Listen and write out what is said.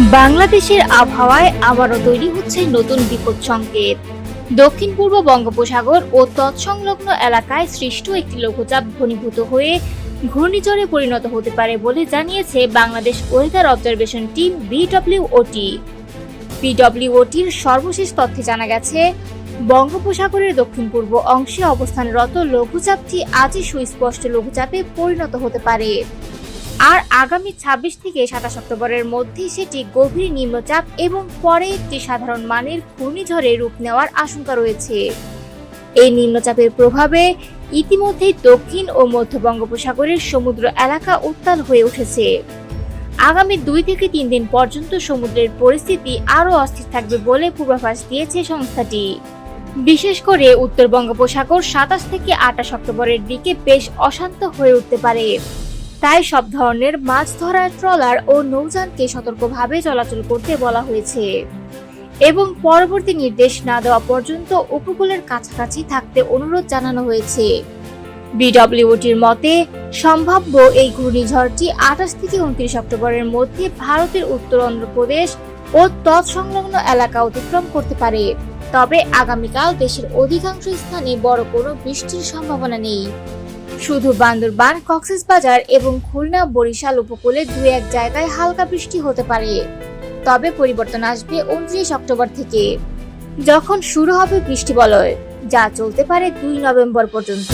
বাংলাদেশের আবহাওয়ায় আবারও তৈরি হচ্ছে নতুন বিপদ সংকেত। দক্ষিণ পূর্ব বঙ্গোপসাগর ও তৎসংলগ্ন এলাকায় সৃষ্ট একটি লঘুচাপ ঘনীভূত হয়ে ঘূর্ণিঝড়ে পরিণত হতে পারে বলে জানিয়েছে Bangladesh weather observation team BWOT. বিডব্লিউওটির সর্বশেষ তথ্যে জানা গেছে, বঙ্গোপসাগরের দক্ষিণ পূর্ব অংশে অবস্থানরত লঘুচাপটি আজই সুস্পষ্ট লঘুচাপে পরিণত হতে পারে। আর আগামী ২৬ থেকে সাতাশ অক্টোবরের মধ্যে সেটি গভীর নিম্নচাপ এবং পরে একটি সাধারণ মানের ঘূর্ণিঝড়ে রূপ নেওয়ার আশঙ্কা রয়েছে। এই নিম্নচাপের প্রভাবে ইতিমধ্যেই দক্ষিণ ও মধ্য বঙ্গোপসাগরের সমুদ্র এলাকা উত্তাল হয়ে উঠেছে। আগামী দুই থেকে তিন দিন পর্যন্ত সমুদ্রের পরিস্থিতি আরও অস্থির থাকবে বলে পূর্বাভাস দিয়েছে সংস্থাটি। বিশেষ করে উত্তর বঙ্গোপসাগর সাতাশ থেকে আটাশ অক্টোবরের দিকে বেশ অশান্ত হয়ে উঠতে পারে। তাই সব ধরনের মাছ ধরার ট্রলার ও নৌযানকে সতর্কভাবে চলাচল করতে বলা হয়েছে। এবং পরবর্তী নির্দেশ না দেওয়া পর্যন্ত উপকূলের কাছাকাছি থাকতে অনুরোধ জানানো হয়েছে। বিডব্লিউটির মতে, সম্ভাব্য এই ঘূর্ণিঝড়টি আঠাশ থেকে উনত্রিশ অক্টোবরের মধ্যে ভারতের উত্তর অন্ধ্রপ্রদেশ ও তৎসংলগ্ন এলাকা অতিক্রম করতে পারে। তবে আগামীকাল দেশের অধিকাংশ স্থানে বড় কোনো বৃষ্টির সম্ভাবনা নেই। শুধু বান্দরবান কক্সবাজার এবং খুলনা বরিশাল উপকূলে দু এক জায়গায় হালকা বৃষ্টি হতে পারে। তবে পরিবর্তন আসবে উনত্রিশ অক্টোবর থেকে। যখন শুরু হবে বৃষ্টি বলয় যা চলতে পারে দুই নভেম্বর পর্যন্ত।